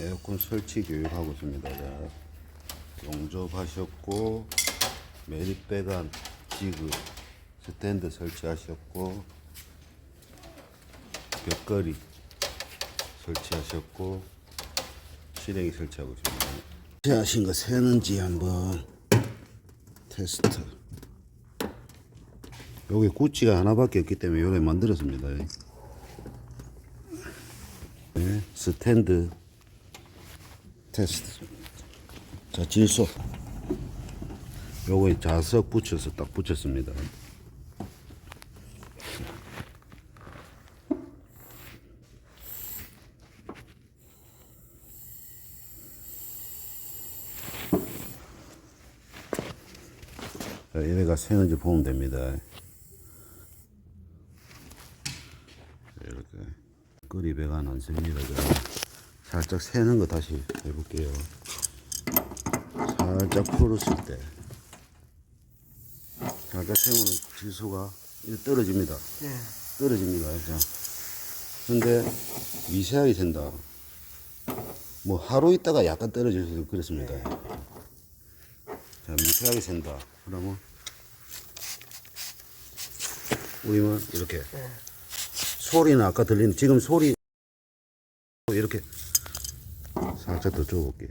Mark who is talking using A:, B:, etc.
A: 에어컨 설치 교육하고 있습니다. 자, 용접하셨고 메리백안 지그 스탠드 설치하셨고 벽걸이 설치하셨고 실행이 설치하고 있습니다. 하신 거 새는지 한번 테스트. 여기 구찌가 하나밖에 없기 때문에 요래 만들었습니다. 네, 스탠드 테스트. 자, 질소. 요거 자석 붙여서 딱 붙였습니다. 자, 얘네가 새는지 보면 됩니다. 이렇게 끓이 배가 안 셉니다. 자, 살짝 새는 거 다시 해볼게요. 살짝 풀었을 때 살짝 새우는 질소가 떨어집니다.
B: 네.
A: 떨어집니다. 자. 근데 미세하게 샌다. 뭐 하루 있다가 약간 떨어질 수도 그렇습니다. 자, 미세하게 샌다. 그러면 우리는 이렇게 소리는 아까 들리는 지금 소리 이렇게 더 줘볼게요.